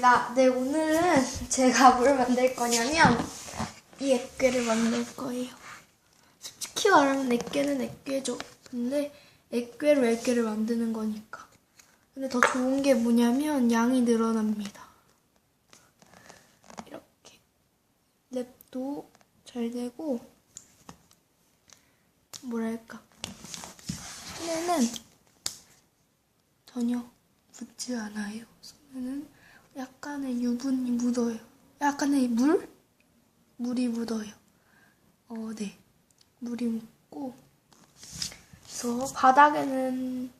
반갑습니다. 네, 오늘은 제가 뭘 만들 거냐면 이 액괴를 만들 거예요. 솔직히 말하면 액괴는 액괴죠. 근데 액괴로 액괴를 만드는 거니까. 근데 더 좋은 게 뭐냐면 양이 늘어납니다. 이렇게 랩도 잘 되고 뭐랄까 손에는 전혀 묻지 않아요. 손에는 약간의 유분이 묻어요. 약간의 물? 물이 묻어요. 어, 네. 물이 묻고. 그래서 바닥에는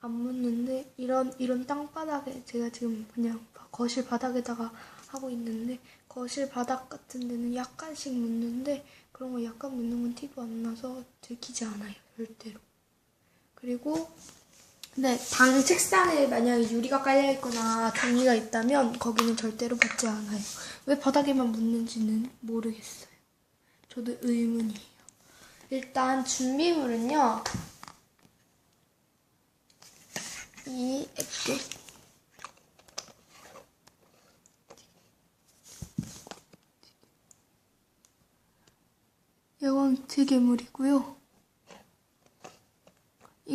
안 묻는데, 이런, 이런 땅바닥에 제가 지금 그냥 거실 바닥에다가 하고 있는데, 거실 바닥 같은 데는 약간씩 묻는데, 그런 거 약간 묻는 건 티도 안 나서 들키지 않아요. 절대로. 그리고 네, 방 책상에 만약에 유리가 깔려있거나 종이가 있다면 거기는 절대로 받지 않아요. 왜 바닥에만 묻는지는 모르겠어요. 저도 의문이에요. 일단 준비물은요. 이 액괴. 이건 트개물이고요.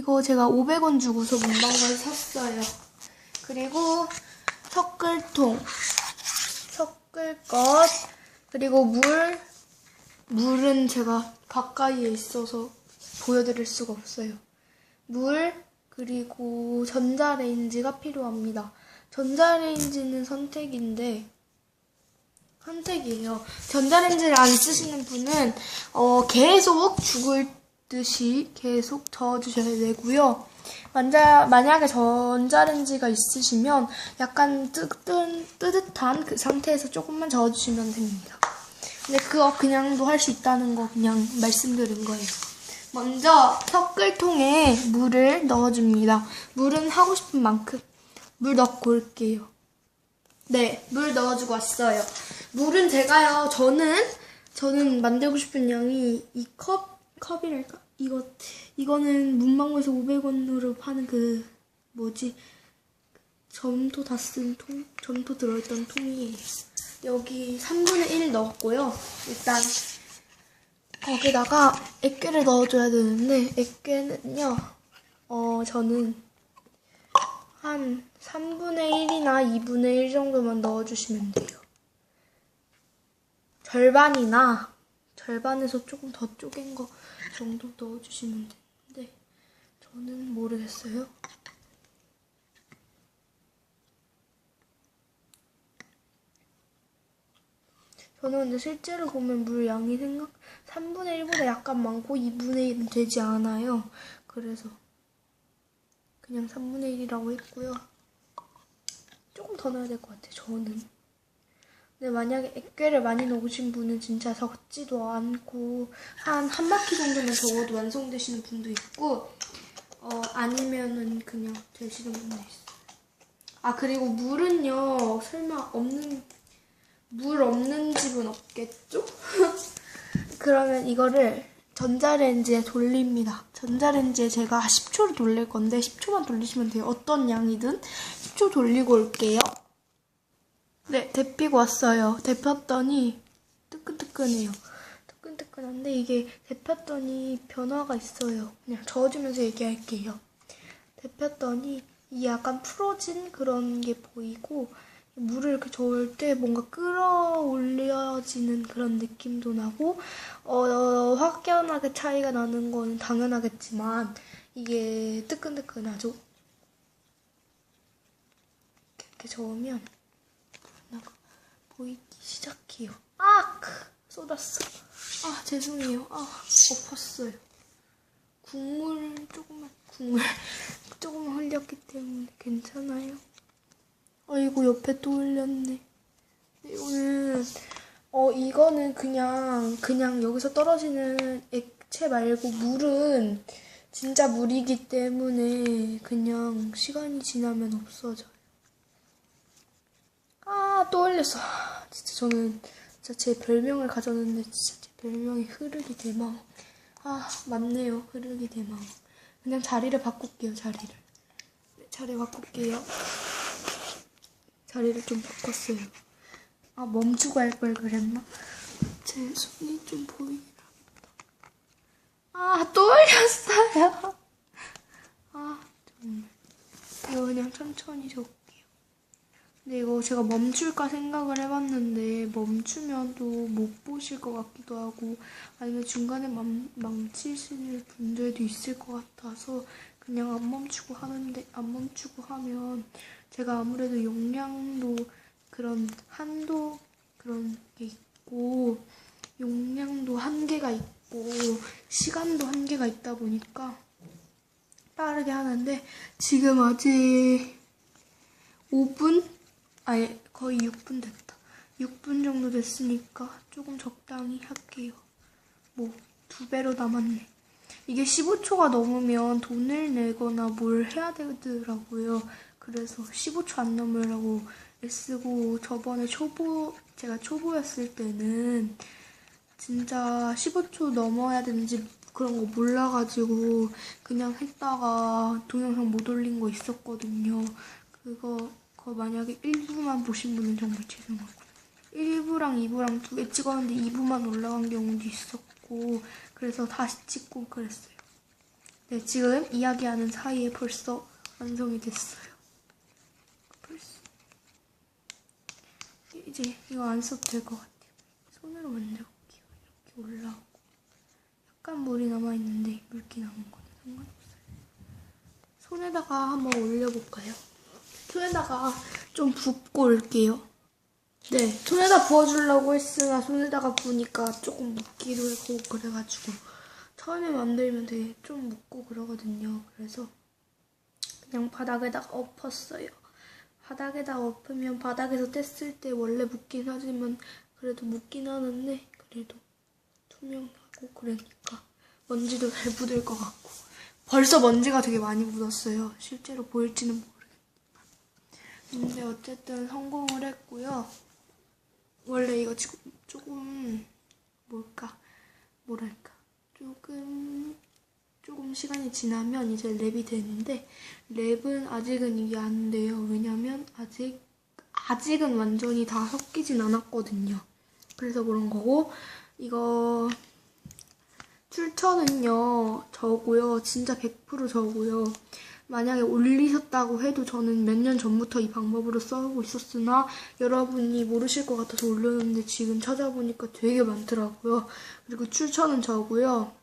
이거 제가 500원 주고서 문방구에서 샀어요. 그리고 섞을통, 섞을 것, 그리고 물, 물은 제가 가까이에 있어서 보여드릴 수가 없어요. 물, 그리고 전자레인지가 필요합니다. 전자레인지는 선택인데, 선택이에요. 전자레인지를 안 쓰시는 분은, 어, 계속 죽을 듯이 계속 저어주셔야 되고요. 만자, 만약에 전자레인지가 있으시면 약간 뜨뜻, 뜨뜻한 그 상태에서 조금만 저어주시면 됩니다. 근데 그거 그냥도 할 수 있다는 거 그냥 말씀드린 거예요. 먼저 섞을 통에 물을 넣어줍니다. 물은 하고 싶은 만큼 물 넣고 올게요. 네, 물 넣어주고 왔어요. 물은 제가요, 저는, 저는 만들고 싶은 양이 이 컵, 컵이랄까? 이거, 이거는 문방구에서 500원으로 파는 그, 뭐지, 점토 다 쓴 통, 점토 들어있던 통이에요. 여기 3분의 1 넣었고요. 일단, 거기다가 액괴를 넣어줘야 되는데, 액괴는요, 어, 저는 한 3분의 1이나 2분의 1 정도만 넣어주시면 돼요. 절반이나 절반에서 조금 더 쪼갠 거 정도 넣어주시면 되는데 저는 모르겠어요. 저는 근데 실제로 보면 물 양이 생각 3분의 1보다 약간 많고 2분의 1은 되지 않아요. 그래서 그냥 3분의 1이라고 했고요. 조금 더 넣어야 될 것 같아요. 저는. 근데 만약에 액괴를 많이 넣으신 분은 진짜 적지도 않고 한 한 바퀴 정도만 적어도 완성되시는 분도 있고 어 아니면은 그냥 되시는 분도 있어요. 아 그리고 물은요 설마 없는 물 없는 집은 없겠죠? 그러면 이거를 전자레인지에 돌립니다. 전자레인지에 제가 10초를 돌릴 건데 10초만 돌리시면 돼요. 어떤 양이든 10초 돌리고 올게요. 네, 데피고 왔어요. 데폈더니 뜨끈뜨끈해요. 뜨끈뜨끈한데 이게 데폈더니 변화가 있어요. 그냥 저어주면서 얘기할게요. 데폈더니 이 약간 풀어진 그런 게 보이고 물을 이렇게 저을 때 뭔가 끌어올려지는 그런 느낌도 나고 어, 확연하게 차이가 나는 거는 당연하겠지만 이게 뜨끈뜨끈하죠. 이렇게 저으면 보이기 시작해요. 아! 쏟았어. 아, 죄송해요. 아, 엎었어요. 국물 조금만, 국물 조금만 흘렸기 때문에 괜찮아요. 아이고, 옆에 또 흘렸네. 이거는, 어, 이거는 그냥, 그냥 여기서 떨어지는 액체 말고 물은 진짜 물이기 때문에 그냥 시간이 지나면 없어져요. 아, 또 흘렸어. 진짜 저는 진짜 제 별명을 가졌는데 진짜 제 별명이 흐르기 대망. 아, 맞네요. 흐르기 대망. 그냥 자리를 바꿀게요, 자리를. 네, 자리 바꿀게요. 자리를 좀 바꿨어요. 아, 멈추고 할 걸 그랬나? 제 손이 좀 보이긴. 아, 또 올렸어요. 아, 정말. 그냥 천천히 적게요. 근데 이거 제가 멈출까 생각을 해봤는데 멈추면 또 못 보실 것 같기도 하고 아니면 중간에 망, 망치실 분들도 있을 것 같아서 그냥 안 멈추고 하는데 안 멈추고 하면 제가 아무래도 용량도 그런 한도 그런 게 있고 용량도 한계가 있고 시간도 한계가 있다 보니까 빠르게 하는데 지금 아직 5분? 아예 거의 6분 됐다. 6분 정도 됐으니까 조금 적당히 할게요. 뭐 두 배로 남았네. 이게 15초가 넘으면 돈을 내거나 뭘 해야 되더라고요. 그래서 15초 안 넘으라고 애쓰고 저번에 초보 제가 초보였을 때는 진짜 15초 넘어야 되는지 그런 거 몰라가지고 그냥 했다가 동영상 못 올린 거 있었거든요. 그거, 그거 만약에 1부만 보신 분은 정말 죄송하고 1부랑 2부랑 두 개 찍었는데 2부만 올라간 경우도 있었고 그래서 다시 찍고 그랬어요. 네, 지금 이야기하는 사이에 벌써 완성이 됐어요. 벌써. 이제 이거 안 써도 될 것 같아요. 손으로 만져볼게요. 이렇게 올라오고. 약간 물이 남아있는데 물기 남은 거는 상관없어요. 손에다가 한번 올려볼까요? 손에다가 좀 붓고 올게요. 네, 손에다 부어주려고 했으나 손에다가 부으니까 조금 묻기도 하고 그래가지고 처음에 만들면 되게 좀 묻고 그러거든요. 그래서 그냥 바닥에다가 엎었어요. 바닥에다 엎으면 바닥에서 뗐을 때 원래 묻긴 하지만 그래도 묻긴 하는데 그래도 투명하고 그러니까 먼지도 잘 묻을 것 같고 벌써 먼지가 되게 많이 묻었어요. 실제로 보일지는 모르겠지만 근데 어쨌든 성공을 했고요. 원래 이거 지금 조금 뭘까 뭐랄까 조금 조금 시간이 지나면 이제 랩이 되는데 랩은 아직은 이게 안 돼요. 왜냐면 아직 아직은 완전히 다 섞이진 않았거든요. 그래서 그런 거고 이거 출처는요 저고요. 진짜 100% 저고요. 만약에 올리셨다고 해도 저는 몇 년 전부터 이 방법으로 써오고 있었으나 여러분이 모르실 것 같아서 올렸는데 지금 찾아보니까 되게 많더라고요. 그리고 출처는 저고요.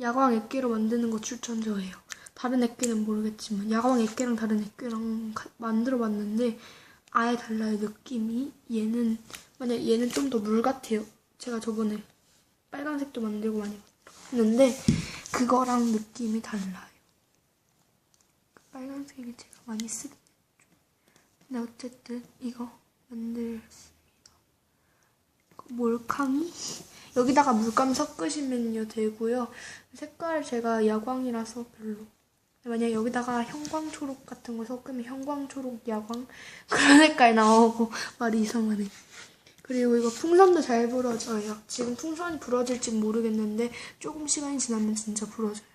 야광 액계로 만드는 거 추천 저예요. 다른 액계는 모르겠지만 야광 액계랑 다른 액계랑 만들어 봤는데 아예 달라요 느낌이. 얘는 만약 얘는 좀 더 물 같아요. 제가 저번에 빨간색도 만들고 많이 했는데 그거랑 느낌이 달라요. 그 빨간색 이 제가 많이 쓰긴 했죠. 근데 어쨌든 이거 만들었습니다. 몰캉이 여기다가 물감 섞으시면요 되고요. 색깔 제가 야광이라서 별로. 만약 여기다가 형광초록 같은 거 섞으면 형광초록 야광 그런 색깔 나오고 말이 이상하네. 그리고 이거 풍선도 잘 불어져요. 지금 풍선이 불어질지 모르겠는데 조금 시간이 지나면 진짜 불어져요.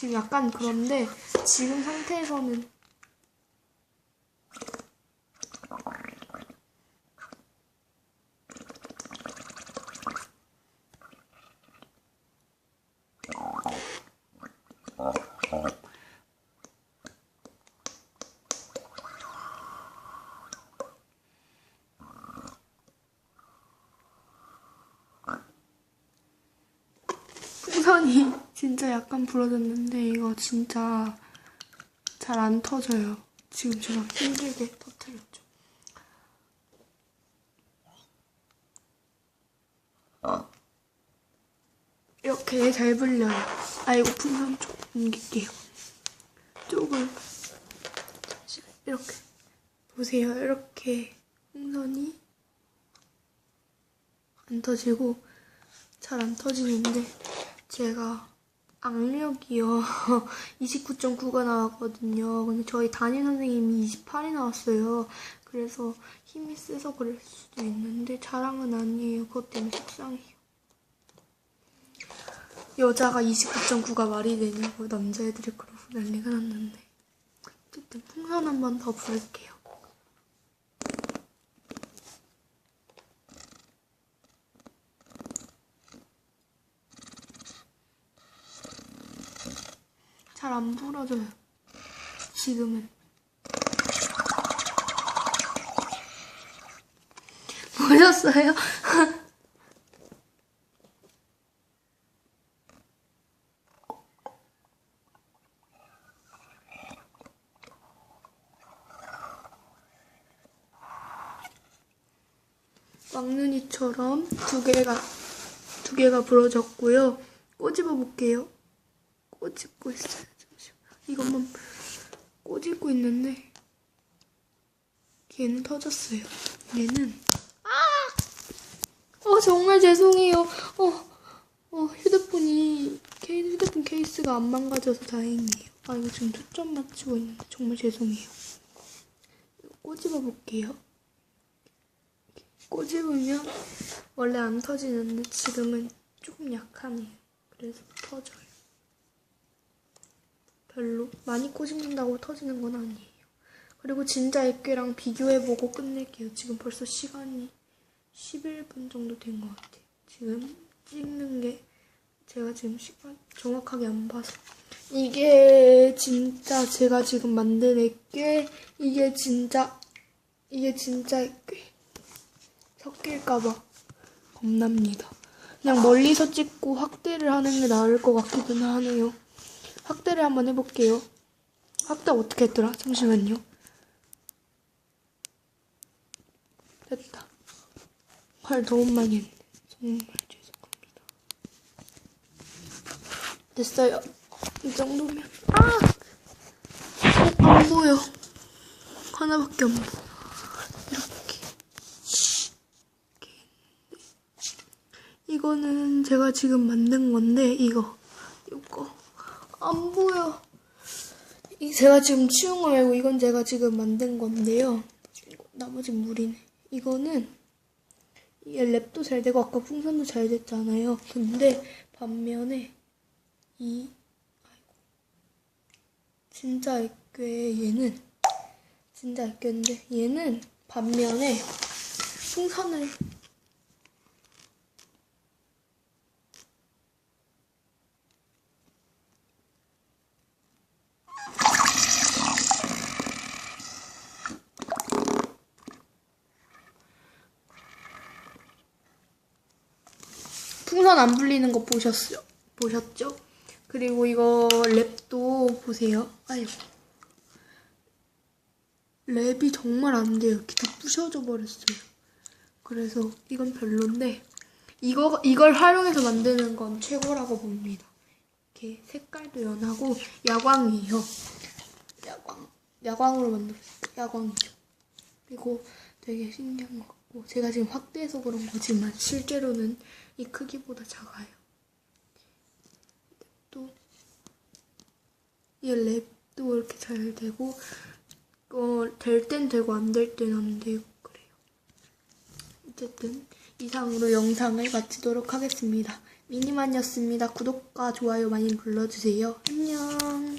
지금 약간 그런데 지금 상태에서는 풍선이 진짜 약간 부러졌는데 이거 진짜 잘 안 터져요. 지금 제가 힘들게 터뜨렸죠. 이렇게 잘 불려요. 아 이거 풍선 좀 옮길게요. 조금 이렇게 보세요. 이렇게 풍선이 안 터지고 잘 안 터지는데 제가 악력이요 29.9가 나왔거든요. 근데 저희 담임 선생님이 28이 나왔어요. 그래서 힘이 세서 그럴 수도 있는데 자랑은 아니에요. 그것 때문에 속상해요. 여자가 29.9가 말이 되냐고 남자애들이 그러고 난리가 났는데 어쨌든 풍선 한 번더 불게요. 잘안 불어져요. 지금은. 보셨어요? 왕눈이처럼 두 개가 두 개가 부러졌고요. 꼬집어 볼게요. 꼬집고 있어요. 이것만 꼬집고 있는데 얘는 터졌어요. 얘는 아! 어 정말 죄송해요. 어, 어 휴대폰이 케이, 휴대폰 케이스가 안 망가져서 다행이에요. 아 이거 지금 초점 맞추고 있는데 정말 죄송해요. 꼬집어 볼게요. 꼬집으면 원래 안 터지는데 지금은 조금 약하네요. 그래서 터져요. 별로 많이 꼬집는다고 터지는 건 아니에요. 그리고 진짜 액괴랑 비교해보고 끝낼게요. 지금 벌써 시간이 11분 정도 된 것 같아요. 지금 찍는 게 제가 지금 시간 정확하게 안 봐서 이게 진짜 제가 지금 만든 액괴 이게 진짜 이게 진짜 액괴 섞일까봐 겁납니다. 그냥 멀리서 찍고 확대를 하는 게 나을 것 같기는 하네요. 확대를 한번 해볼게요. 확대 어떻게 했더라? 잠시만요. 됐다. 말 너무 많이 했네. 정말 죄송합니다. 됐어요. 이 정도면. 아! 어, 안 보여. 하나밖에 안 보여. 이거는 제가 지금 만든 건데 이거 안 보여. 이 제가 지금 치운 거 말고 이건 제가 지금 만든 건데요. 나머지 물이네. 이거는 이게 랩도 잘 되고 아까 풍선도 잘 됐잖아요. 근데 반면에 이 아이고 진짜 액괴 얘는 진짜 액괴인데 얘는 반면에 풍선을 풍선 안 불리는 거 보셨어요? 보셨죠? 그리고 이거 랩도 보세요. 아이고. 랩이 정말 안 돼요. 이렇게 다 부셔져 버렸어요. 그래서 이건 별론데 이거 이걸 활용해서 만드는 건 최고라고 봅니다. 이렇게 색깔도 연하고 야광이에요. 야광. 야광으로 만들었어요. 야광이죠. 그리고 되게 신기한 것 같고 제가 지금 확대해서 그런 거지만 실제로는 이 크기보다 작아요. 또 이 랩도 이렇게 잘 되고 어, 될 땐 되고 안 될 땐 안 되고 그래요. 어쨌든 이상으로 영상을 마치도록 하겠습니다. 미니만이었습니다. 구독과 좋아요 많이 눌러주세요. 안녕.